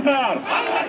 সরকার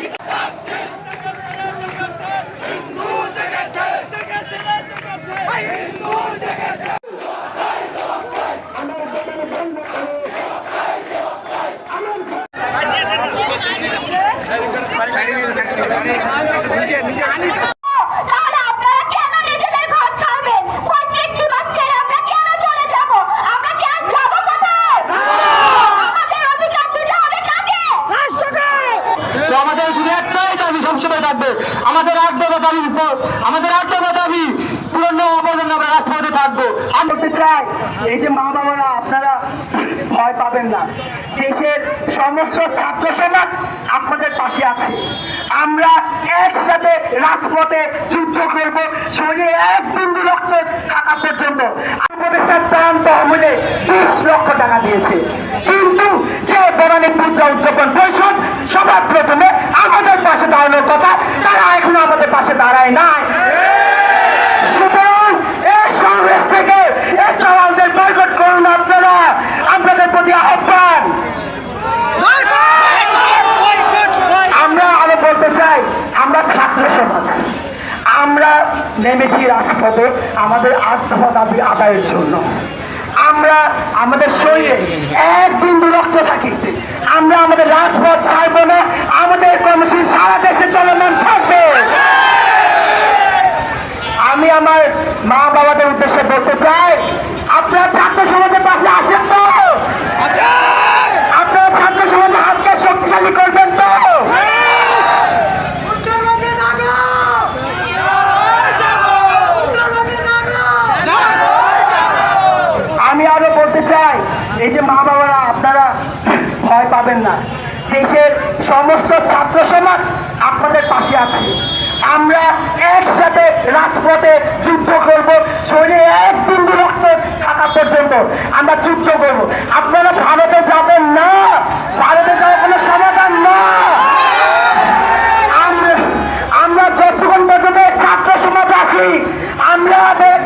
দাবি থাকবে। আমাদের আট দফা দাবি আমাদের আট দফা দাবি পূর্ণ অপর্যন্ত আমরা রাজপথে থাকব। আমি চাই, এই যে মা বাবারা, আপনারা ভয় পাবেন না। দেশের সমস্ত ছাত্র সমাজ আপনাদের পাশে আছে। আমরা একসাথে রাজপথে যুদ্ধ করব। শরীরে এক বিন্দু রক্ত থাকা পর্যন্ত উপদেশের প্রাণ তহমিলে বিশ লক্ষ টাকা দিয়েছে। কিন্তু যে বনানী পূজা উদযাপন সবার প্রথমে আমাদের পাশে দাঁড়ানোর কথা। তারা এখনও আমাদের পাশে দাঁড়ায় নাই। সুতরাং এই সমাবেশ থেকে এই চালানদের বয়কট করুন আপনারা। আপনাদের প্রতি আহ্বান। আমরা আরও বলতে চাই, আমরা ছাত্র সমাজ। আমরা নেমেছি রাজপথে আমাদের আত্মা দাবি আদায়ের জন্য। আমরা, আমাদের শরীরে এক বিন্দু রক্ত থাকি। আমরা আমাদের রাজপথ ছাড়ব না, আমাদের কর্মসূচি সারা দেশে চলমান থাকবে। আমি আমার মা বাবাদের উদ্দেশ্যে বলতে চাই, আপনারা ছাত্র সমাজের পাশে আসেন তো। আপনারা ছাত্র সমাজের হাতকে শক্তিশালী করবেন তো। আমি আরও বলতে চাই, এই যে মা আপনারা পাবেন না। দেশের সমস্ত ছাত্র সমাজ আপনাদের পাশে আছে। আমরা একসাথে রাজপথে যুদ্ধ করব, শরীরে এক বিন্দু রক্ত থাকা পর্যন্ত আমরা যুদ্ধ করব। আপনারা ভারতে যাবেন না। ভারতে যাওয়ার কোনো সমাধান না। আমরা যতক্ষণ পর্যন্ত ছাত্র সমাজ আছি, আমরা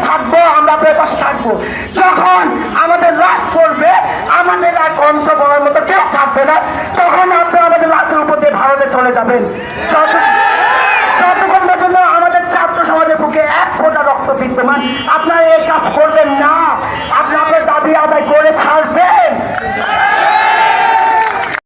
থাকব, আমরা পাশে থাকব যখন আমাদের লাশ পড়বে থাকবে না, তখন আপনি আমাদের লাশের উপর দিয়ে ভারতে চলে যাবেন। যত- যতক্ষণ পর্যন্ত আমাদের ছাত্র সমাজের বুকে এক ফোঁটা রক্ত বিদ্যমান, আপনারা এই কাজ করবেন